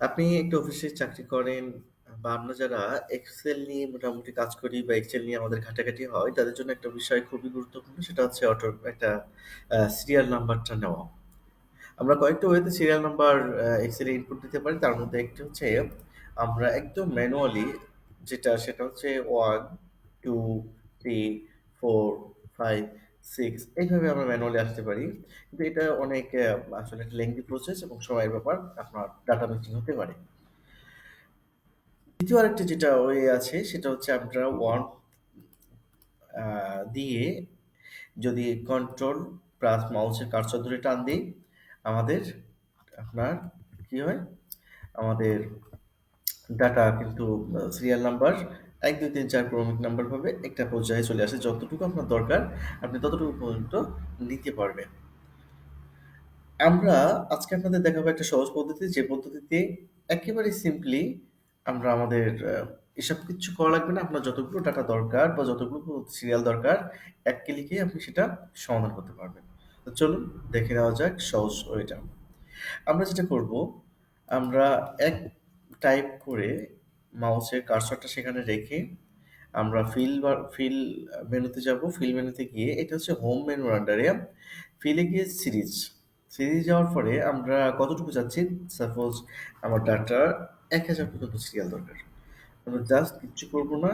আপনি একটা অফিসে চাকরি করেন, বা আমরা যারা এক্সেল নিয়ে মোটামুটি কাজ করি বা এক্সেল নিয়ে আমাদের ঘাটাঘাটি হয়, তাদের জন্য একটা বিষয় খুবই গুরুত্বপূর্ণ, সেটা হচ্ছে অটো একটা সিরিয়াল নাম্বারটা নেওয়া। আমরা কয়েকটা ওয়েতে সিরিয়াল নাম্বার এক্সেলে ইনপুট দিতে পারি, তার মধ্যে একটি হচ্ছে, আমরা একদম ম্যানুয়ালি যেটা, সেটা হচ্ছে one two three four five six এইভাবে আমরা ম্যানুয়ালি আসতে পারি। কিন্তু এটা অনেক আসলে একটা লেংদি প্রসেস এবং সময়ের ব্যাপার আপনার ডাটা মিক্সিং হতে পারে। দ্বিতীয় আরেকটা যেটা ওয়ে আছে, সেটা হচ্ছে আমরা ওয়ান দিয়ে যদি কন্ট্রোল প্লাস মাউসের কার্সর ধরে টান দিই, আমাদের আপনার কি হয়? আমাদের ডাটা কিন্তু সিরিয়াল নাম্বার এক, দুই, তিন, চার ক্রমিক নাম্বার ভাবে একটা পর্যায়ে চলে আসে। যতটুকু আপনার দরকার, আপনি ততটুকু পর্যন্ত নিতে পারবেন। আমরা আজকে আপনাদের দেখাবো একটা সহজ পদ্ধতি, যে পদ্ধতিতে একেবারে সিম্পলি আমরা আমাদের এসব কিছু করা লাগবে না। আপনার যতগুলো ডাটা দরকার বা যতগুলো সিরিয়াল দরকার, এক ক্লিকে আপনি সেটা সমাধান করতে পারবেন। তো চলুন দেখে নেওয়া যাক সহজ ওইটা আমরা যেটা করব, আমরা এক টাইপ করে মাউসের কার্সরটা সেখানে রেখে আমরা ফিল ফিল মেনুতে যাব। ফিল মেনুতে গিয়ে এটা হচ্ছে হোম মেনুর আন্ডারে ফিলে গিয়ে সিরিজ সিরিজ যাওয়ার পরে আমরা কতটুকু যাচ্ছি? সাপোজ আমার ডাটা এক হাজার পর্যন্ত সিরিয়াল দরকার। আমরা জাস্ট কিচ্ছু করব না।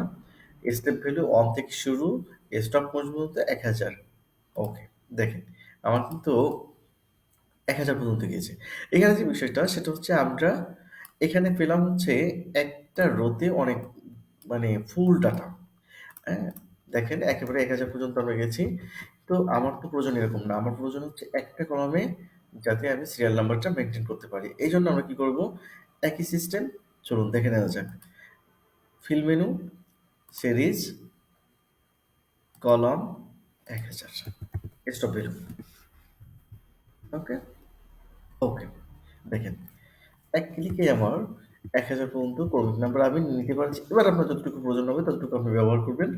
স্টেপ ভ্যালু অন থেকে শুরু স্টপ পর্যন্ত এক হাজার। ওকে দেখেন, আমার কিন্তু এক হাজার পর্যন্ত গিয়েছে। এখানে যে বিষয়টা, সেটা হচ্ছে আমরা এখানে পেলাম হচ্ছে একটা রোতে অনেক মানে ফুল ডাটা। হ্যাঁ দেখেন একেবারে এক হাজার পর্যন্ত আমরা গেছি। তো আমার তো প্রয়োজন এরকম না। আমার প্রয়োজন হচ্ছে একটা কলমে যাতে আমি সিরিয়াল নাম্বারটা মেনটেন করতে পারি। এই জন্য আমরা কি করব? একই সিস্টেম চলুন দেখে নেওয়া যাক। ফিল মেনু সিরিজ কলম, এক হাজার। স্টপ ভ্যালু ওকে ওকে দেখেন, এক ক্লিকে আমার এক হাজার পর্যন্ত ক্রমিক নাম্বার আমি নিতে পারছি, এবার আপনার যতটুকু প্রয়োজন হবে ততটুকু আপনি ব্যবহার করবেন,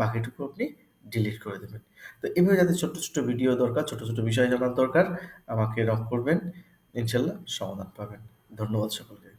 বাকিটুকু আপনি ডিলিট করে দেবেন। তো এভাবে যাদের ছোট ছোট ভিডিও দরকার ছোট ছোট বিষয় জানার দরকার, আমাকে রক করবেন, ইনশাল্লাহ সমাধান পাবেন। ধন্যবাদ সকলকে।